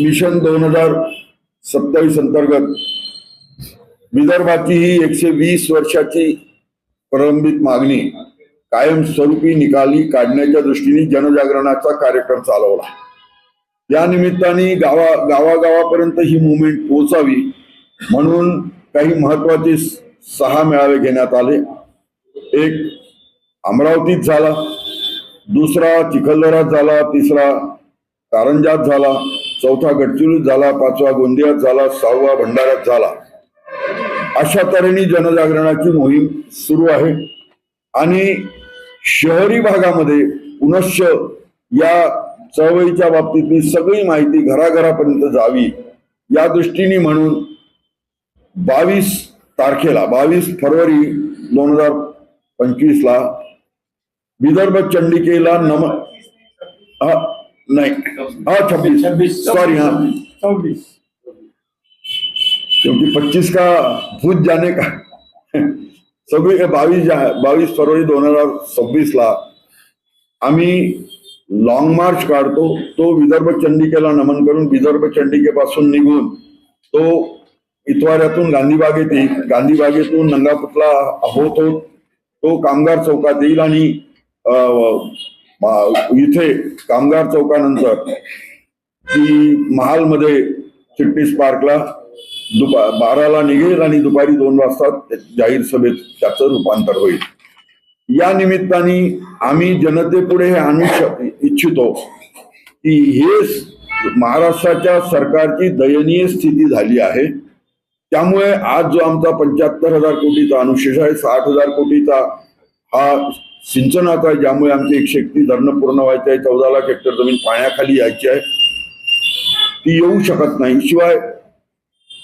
Mission दोन हजार सत्तावीस अंतर्गत. विदर्भाची ही एकशे वीस वर्षाची प्रलंबित मागणी कायमस्वरूपी निकाली काढण्याच्या दृष्टीने जनजागरणाचा कार्यक्रम चालवला. या निमित्ताने गावा गावागावापर्यंत ही मुवमेंट पोहोचावी म्हणून काही महत्त्वाचे सहा मेळावे घेण्यात आले. एक अमरावतीत झाला दुसरा चिखलदरात झाला तिसरा कारंजात झाला. चौथा गडचिरोलीत झाला पाचवा गोंदियात झाला सहावा भंडाऱ्यात झाला. अशा तऱ्हेने जनजागरणाची मोहीम सुरू आहे. आणि शहरी भागामध्ये पुनश्च या चळवळीच्या बाबतीतली सगळी माहिती घराघरापर्यंत जावी या दृष्टीने म्हणून बावीस तारखेला बावीस फरवरी दोन हजार पंचवीसला विदर्भ चंडिकेला नम हा नाही. हा छब्बीस. सॉरी हा. चौबीस. क्योंकि पच्चीस का भूत जाने का? सगळी बावीस बावीस फरवरी दोन हजार सव्वीस ला आम्ही लॉंग मार्च काढतो तो विदर्भ चंडिकेला नमन करून विदर्भ चंडिकेपासून निघून तो इतवाऱ्यातून गांधीबाग येते. गांधीबागेतून नंगापुतला होतो तो कामगार चौकात येईल आणि इथे कामगार चौकानंतर ती महालमध्ये चिटणीस पार्कला दुपा बाराला निघेल आणि दुपारी दोन वाजता जाहीर सभेत त्याचं रूपांतर होईल. या निमित्ताने आम्ही जनतेपुढे हे आणू इच्छितो की हे महाराष्ट्राच्या सरकारची दयनीय स्थिती झाली आहे. त्यामुळे आज जो आमचा पंच्याहत्तर हजार कोटीचा अनुशेष आहे साठ हजार कोटीचा हा सिंचनात आहे ज्यामुळे आमची एकशे एकतीस धरणं पूर्ण व्हायचं आहे चौदा लाख हेक्टर जमीन पाण्याखाली यायची आहे. ती येऊ शकत नाही. शिवाय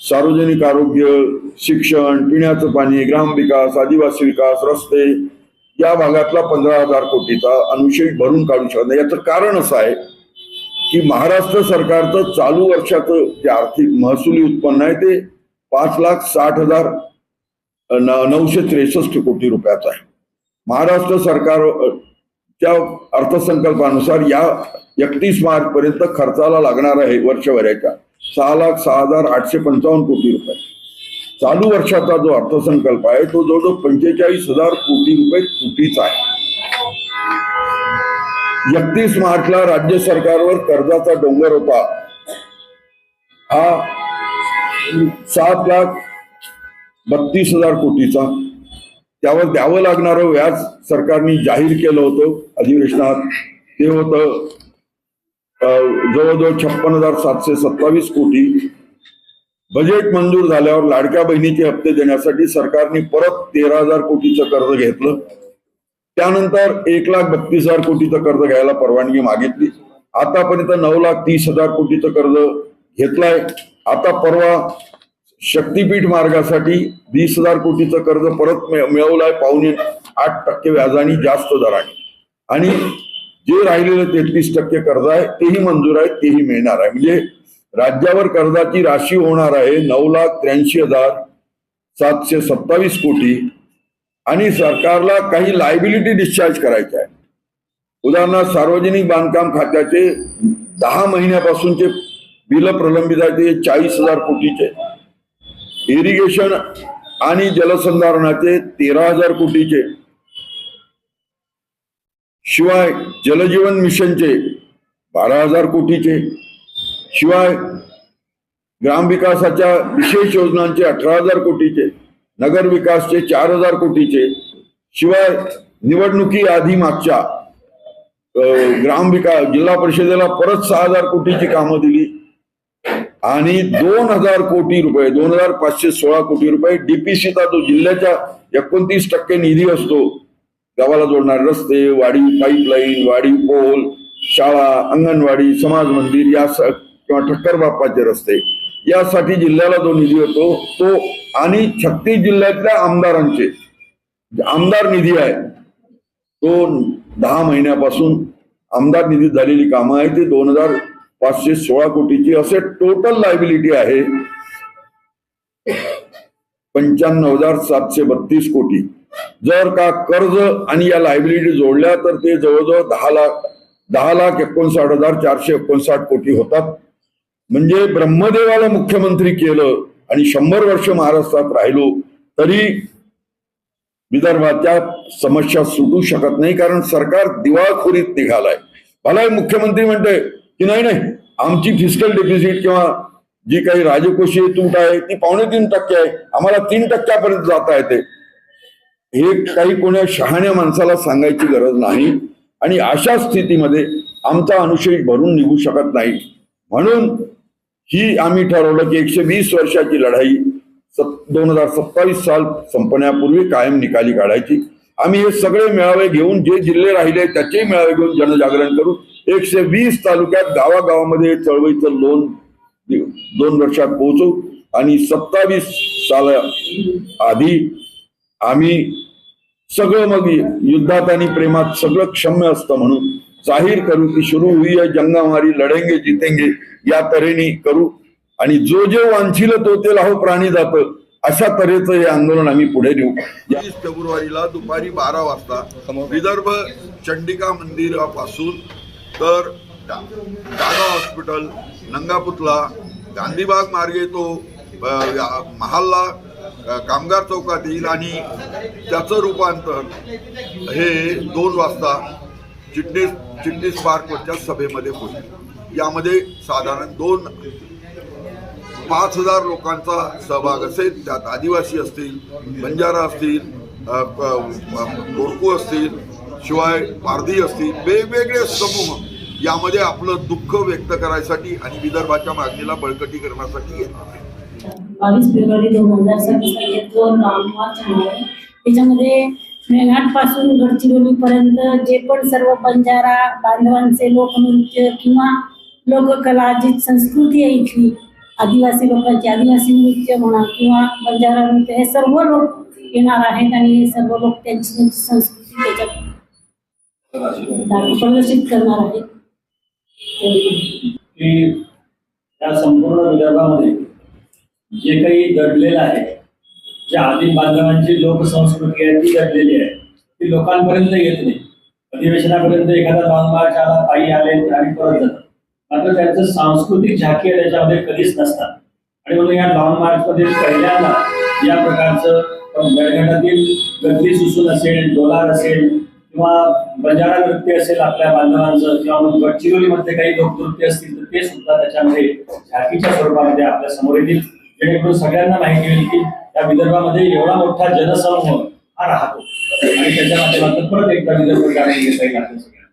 सार्वजनिक आरोग्य शिक्षण पिण्याचं पाणी ग्रामविकास आदिवासी विकास रस्ते या भागातला पंधरा हजार कोटीचा अनुशेष भरून काढू शकत नाही. याचं कारण असं आहे की महाराष्ट्र सरकारचं चालू वर्षाचं जे आर्थिक महसुली उत्पन्न आहे ते पाच लाख साठ हजार नऊशे त्रेसष्ट कोटी रुपयाचं आहे. महाराष्ट्र सरकार त्या अर्थसंकल्पानुसार या एकतीस मार्च पर्यंत खर्चाला लागणार आहे वर्षभराच्या सहा लाख सहा हजार आठशे पंचावन्न कोटी रुपये. चालू वर्षाचा जो अर्थसंकल्प आहे तो जवळजवळ पंचेचाळीस हजार कोटी रुपये तुटीचा आहे. एकतीस मार्चला राज्य सरकारवर कर्जाचा डोंगर होता. हा सात लाख बत्तीस हजार कोटीचा. त्यावर द्यावं लागणारं व्याज सरकारने जाहीर केलं होतं अधिवेशनात. ते होतं जवळजवळ छप्पन हजार सातशे सत्तावीस कोटी. बजेट मंजूर झाल्यावर लाडक्या बहिणीचे हप्ते देण्यासाठी सरकारने परत तेरा हजार कोटीचं कर्ज घेतलं. त्यानंतर एक लाख बत्तीस हजार कोटीचं कर्ज घ्यायला परवानगी मागितली. आतापर्यंत नऊ लाख तीस हजार कोटीचं कर्ज घेतलंय. आता परवा शक्तीपीठ मार्गासाठी वीस हजार कोटीचं कर्ज परत मिळ- मिळवलंय. पावणे आठ टक्के व्याजाने जास्त दराने. आणि जे राहिलेलं तेहतीस टक्के कर्ज आहे तेही मंजूर आहे तेही मिळणार आहे. म्हणजे राज्यावर कर्जाची राशी होणार आहे नऊ लाख त्र्याऐंशी हजार सातशे सत्तावीस कोटी आणि सरकारला काही लायबिलिटी डिस्चार्ज करायचे आहे. उदाहरणार्थ सार्वजनिक बांधकाम खात्याचे दहा महिन्यापासूनचे बिल प्रलंबित आहे ते चाळीस हजार कोटीचे. इरिगेशन आणि जलसंधारणाचे तेरा हजार कोटीचे. शिवाय जलजीवन मिशनचे बारा हजार कोटीचे. शिवाय ग्रामविकासाच्या विशेष योजनांचे अठरा हजार कोटीचे. नगर विकासचे चार हजार कोटीचे. शिवाय निवडणुकी आधी मागच्या ग्रामविकास जिल्हा परिषदेला परत सहा हजार कोटीची कामं दिली. आणि दोन हजार कोटी रुपये दोन हजार पाचशे सोळा कोटी रुपये डीपीसीचा जो जिल्ह्याच्या एकोणतीस टक्के निधी असतो गावाला जोडणारे रस्ते वाढीव पाईपलाईन वाढीव पोल शाळा अंगणवाडी समाज मंदिर या किंवा ठक्कर बाप्पाचे रस्ते यासाठी जिल्ह्याला जो निधी होतो तो आणि छत्तीस जिल्ह्यातल्या आमदारांचे आमदार निधी आहे तो दहा महिन्यापासून आमदार निधीत झालेली कामं आहे ते दोन हजार पाचशे सोळा कोटीची असे टोटल लायबिलिटी आहे. पंच्याण्णव हजार सातशे बत्तीस कोटी. जर का कर्ज आणि या लायबिलिटी जोडल्या तर ते जवळजवळ दहा लाख दहा लाख एकोणसाठ हजार चारशे एकोणसाठ कोटी होतात. म्हणजे ब्रह्मदेवाला मुख्यमंत्री केलं आणि शंभर वर्ष महाराष्ट्रात राहिलो तरी विदर्भाच्या समस्या सुटू शकत नाही कारण सरकार दिवाळखोरीत निघालाय. मला एक मुख्यमंत्री म्हणते की नाही नाही. आमची फिजिकल डेफिसिट किंवा जी काही राजकोषीय तूट आहे ती पावणे तीन टक्के आहे. आम्हाला तीन टक्क्यापर्यंत जाता येते. हे काही कोण्या शहाण्या माणसाला सांगायची गरज नाही. आणि अशा स्थितीमध्ये आमचा अनुशेष भरून निघू शकत नाही. म्हणून ही आम्ही ठरवलं की एकशे वीस वर्षाची लढाई दोन हजार सत्तावीस साल संपण्यापूर्वी कायम निकाली काढायची. आम्ही हे सगळे मेळावे घेऊन जे जिल्हे राहिले त्याचेही मेळावे घेऊन जनजागरण करू. एकशे वीस तालुक्यात गावागावामध्ये चळवळीचं लोन दोन वर्षात पोहोचू आणि सत्तावीस साला आधी आम्ही सगळं मग युद्धात आणि प्रेमात सगळं क्षम्य असतं म्हणून जाहीर करू की सुरू हुई जंगामारी लढेंगे जितेंगे या तऱ्हेने करू. आणि जो जे वांछील तो ते लाहो प्राणी जात. अशा तऱ्हेचं हे आंदोलन आम्ही पुढे नेऊ. वीस फेब्रुवारीला दुपारी बारा वाजता विदर्भ चंडिका मंदिरापासून तर डा- दादा हॉस्पिटल नंगापुतला गांधीबाग मार्गे तो या- महालला कामगार चौकात येईल आणि त्याचं रूपांतर हे दोन वाजता चिटणीस चिटणीस पार्कवरच्या सभेमध्ये होईल. यामध्ये साधारण दोन पाच हजार लोकांचा सहभाग असेल त्यात आदिवासी असतील बंजारा असतील अ, असतील शिवाय पारधी असतील वेगवेगळे समूह यामध्ये आपलं दुःख व्यक्त करायसाठी आणि विदर्भाच्या मागणीला बळकटी करण्यासाठी आहे. बावीस फेब्रुवारी दोन हजार सव्वीस आहे त्याच्यामध्ये मेळघाटपासून गडचिरोलीपर्यंत जे पण सर्व बंजारा बांधवांचे लोकनृत्य किंवा लोककला जी संस्कृती आहे इथली आदिवासी लोकांची आदिवासी नृत्य म्हणा किंवा बंजारा नृत्य हे सर्व लोक येणार आहेत आणि हे सर्व लोक त्यांची त्यांची संस्कृती त्याच्यात प्रदर्शित करणार आहेत की या संपूर्ण विदर्भामध्ये जे काही दडलेलं आहे जे आदिम बांधवांची लोकसंस्कृती आहे ती दडलेली आहे ती लोकांपर्यंत येत नाही. अधिवेशनापर्यंत एखादा लॉन मार्च आला पायी आले आणि परत जातात मात्र त्यांचं सांस्कृतिक झाकी आहे त्याच्यामध्ये कधीच नसतात. आणि म्हणून या लॉंग मार्च मध्ये पहिल्यांदा या प्रकारचं गडगडातील गद्दी सुसून असेल डोलार असेल किंवा बंजारा नृत्य असेल आपल्या बांधवांचं किंवा मग गडचिरोलीमध्ये काही लोकनृत्य असतील तर ते सुद्धा त्याच्यामध्ये झाकीच्या स्वरूपामध्ये आपल्यासमोर येतील. जेणेकरून सगळ्यांना माहिती होईल की त्या विदर्भामध्ये एवढा मोठा जनसमूह हा राहतो. आणि त्याच्या माध्यमातून परत एकदा विदर्भ गाणे घेता येईल आपल्या सगळ्यांना.